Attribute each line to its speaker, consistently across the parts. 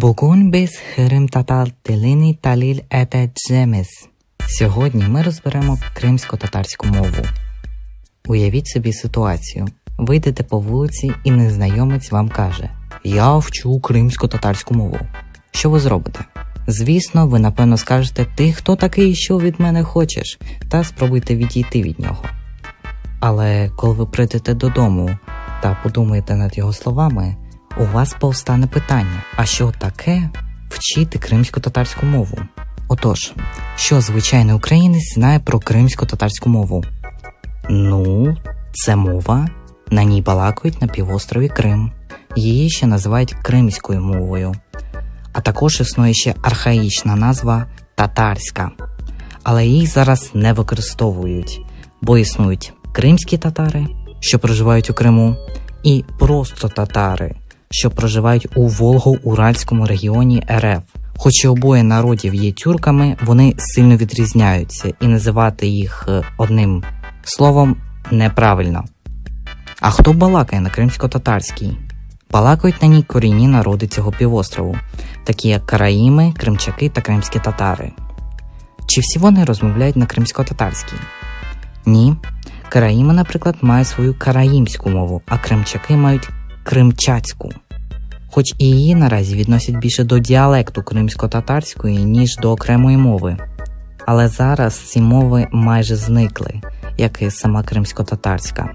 Speaker 1: Bugün biz Hırım Tatar dilini таліль етеджемес. Сьогодні ми розберемо кримсько-татарську мову. Уявіть собі ситуацію. Ви йдете по вулиці і незнайомець вам каже: Я вчу кримсько-татарську мову. Що ви зробите? Звісно, ви напевно скажете, ти хто такий, що від мене хочеш, та спробуйте відійти від нього. Але коли ви прийдете додому та подумаєте над його словами, у вас повстане питання: а що таке вчити кримсько-татарську мову? Отож, що звичайний українець знає про кримсько-татарську мову? Ну, це мова, на ній балакають на півострові Крим. Її ще називають кримською мовою. А також існує ще архаїчна назва татарська. Але її зараз не використовують, бо існують кримські татари, що проживають у Криму, і просто татари, що проживають у Волго-Уральському регіоні РФ. Хоч і обоє народів є тюрками, вони сильно відрізняються, і називати їх е, одним словом неправильно. А хто балакає на кримсько-татарській? Балакають на ній корінні народи цього півострову, такі як караїми, кримчаки та кримські татари. Чи всі вони розмовляють на кримсько-татарській? Ні. Караїми, наприклад, мають свою караїмську мову, а кримчаки мають кримчацьку. Хоч і її наразі відносять більше до діалекту кримсько-татарської, ніж до окремої мови. Але зараз ці мови майже зникли, як і сама кримсько-татарська.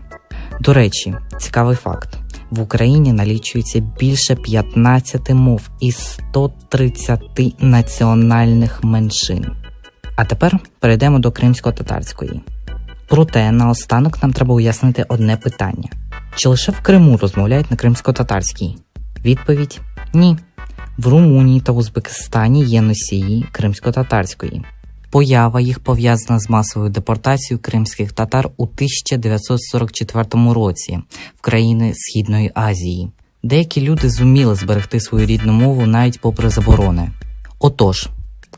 Speaker 1: До речі, цікавий факт: в Україні налічується більше 15 мов із 130 національних меншин. А тепер перейдемо до кримсько-татарської. Проте наостанок нам треба уяснити одне питання: чи лише в Криму розмовляють на кримсько-татарській? Відповідь ні. В Румунії та Узбекистані є носії кримсько-татарської. Поява їх пов'язана з масовою депортацією кримських татар у 1944 році в країни Східної Азії. Деякі люди зуміли зберегти свою рідну мову навіть попри заборони. Отож,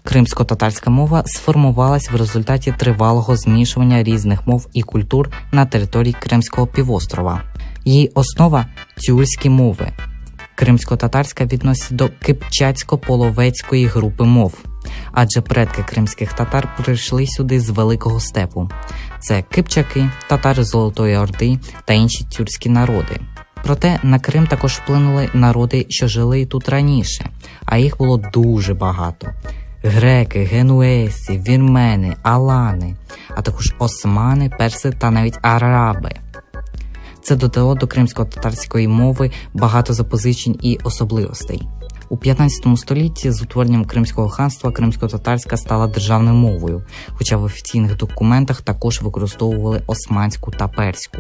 Speaker 1: кримсько-татарська мова сформувалась в результаті тривалого змішування різних мов і культур на території Кримського півострова. Її основа тюркські мови. Кримсько-татарська відносить до кипчацько-половецької групи мов, адже предки кримських татар прийшли сюди з великого степу. Це кипчаки, татари Золотої Орди та інші тюркські народи. Проте на Крим також вплинули народи, що жили тут раніше, а їх було дуже багато: греки, генуесі, вірмени, алани, а також османи, перси та навіть араби. Це додало до кримсько-татарської мови багато запозичень і особливостей. У 15 столітті з утворенням Кримського ханства кримсько-татарська стала державною мовою, хоча в офіційних документах також використовували османську та перську.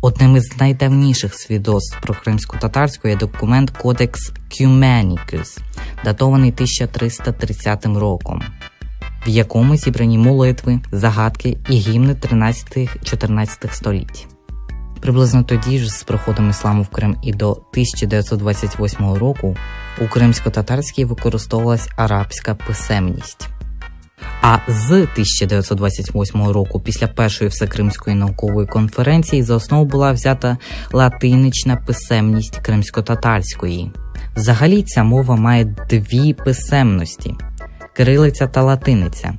Speaker 1: Одним із найдавніших свідоцтв про кримсько-татарську є документ Кодекс Кюменікус, датований 1330 роком, в якому зібрані молитви, загадки і гімни 13-14 століть. Приблизно тоді ж, з приходом ісламу в Крим і до 1928 року, у кримсько-татарській використовувалась арабська писемність. А з 1928 року, після першої всекримської наукової конференції, за основу була взята латинична писемність кримсько-татарської. Взагалі ця мова має дві писемності кирилиця та латиниця.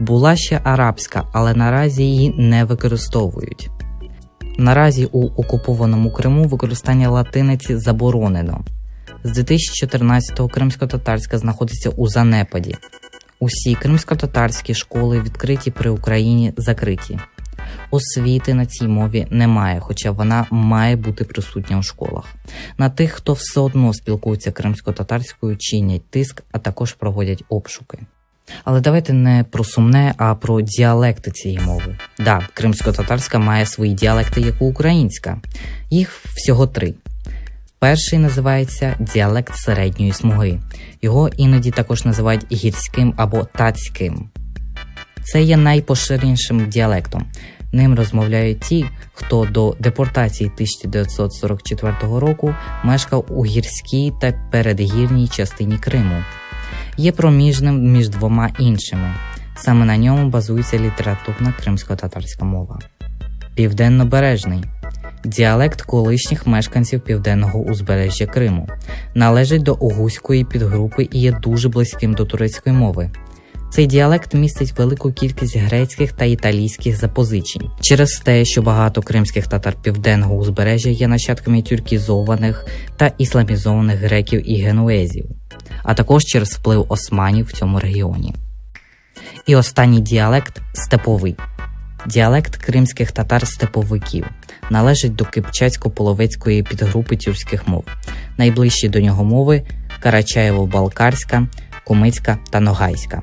Speaker 1: Була ще арабська, але наразі її не використовують. Наразі у окупованому Криму використання латиниці заборонено. З 2014-го кримсько-татарська знаходиться у занепаді. Усі кримсько-татарські школи відкриті при Україні закриті. Освіти на цій мові немає, хоча вона має бути присутня у школах. На тих, хто все одно спілкується кримсько-татарською, чинять тиск, а також проводять обшуки. Але давайте не про сумне, а про діалекти цієї мови. Да, кримсько-татарська має свої діалекти, як і українська. Їх всього три. Перший називається діалект середньої смуги. Його іноді також називають гірським або тацьким. Це є найпоширенішим діалектом. Ним розмовляють ті, хто до депортації 1944 року мешкав у гірській та передгірній частині Криму. Є проміжним між двома іншими. Саме на ньому базується літературна кримсько-татарська мова. Південнобережний Діалект колишніх мешканців південного узбережжя Криму належить до огузької підгрупи і є дуже близьким до турецької мови. Цей діалект містить велику кількість грецьких та італійських запозичень через те, що багато кримських татар південного узбережжя є нащадками тюркізованих та ісламізованих греків і генуезів, а також через вплив османів в цьому регіоні. І останній діалект степовий. Діалект кримських татар-степовиків належить до кипчацько-половецької підгрупи тюркських мов. Найближчі до нього мови Карачаєво-Балкарська, Кумицька та Ногайська.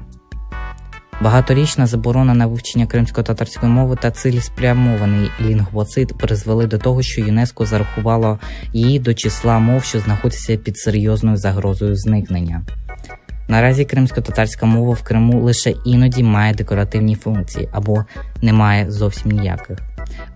Speaker 1: Багаторічна заборона на вивчення кримсько-татарської мови та цілеспрямований лінгвоцид призвели до того, що ЮНЕСКО зарахувало її до числа мов, що знаходяться під серйозною загрозою зникнення. Наразі кримсько-татарська мова в Криму лише іноді має декоративні функції або не має зовсім ніяких.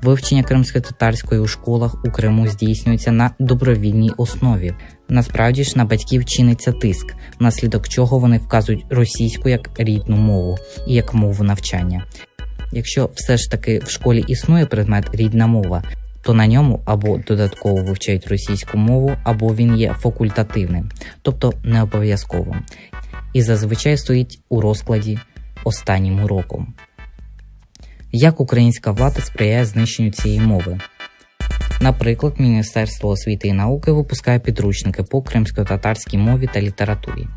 Speaker 1: Вивчення кримсько-татарської у школах у Криму здійснюється на добровільній основі. Насправді ж на батьків чиниться тиск, внаслідок чого вони вказують російську як рідну мову і як мову навчання. Якщо все ж таки в школі існує предмет рідна мова, то на ньому або додатково вивчають російську мову, або він є факультативним, тобто не обов'язковим, і зазвичай стоїть у розкладі останнім уроком. Як українська влада сприяє знищенню цієї мови? Наприклад, Міністерство освіти і науки випускає підручники по кримсько-татарській мові та літературі.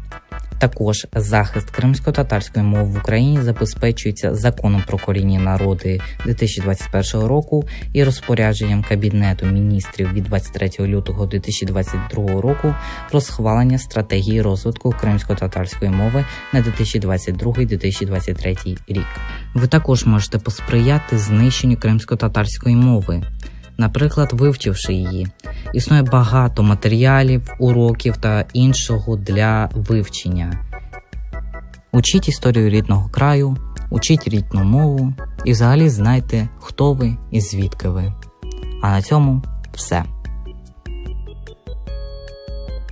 Speaker 1: Також захист кримсько-татарської мови в Україні забезпечується законом про корінні народи 2021 року і розпорядженням Кабінету міністрів від 23 лютого 2022 року про схвалення стратегії розвитку кримсько-татарської мови на 2022-2023 рік. Ви також можете посприяти знищенню кримсько-татарської мови наприклад, вивчивши її. Існує багато матеріалів, уроків та іншого для вивчення. Учіть історію рідного краю, учіть рідну мову і взагалі знайте, хто ви і звідки ви. А на цьому все.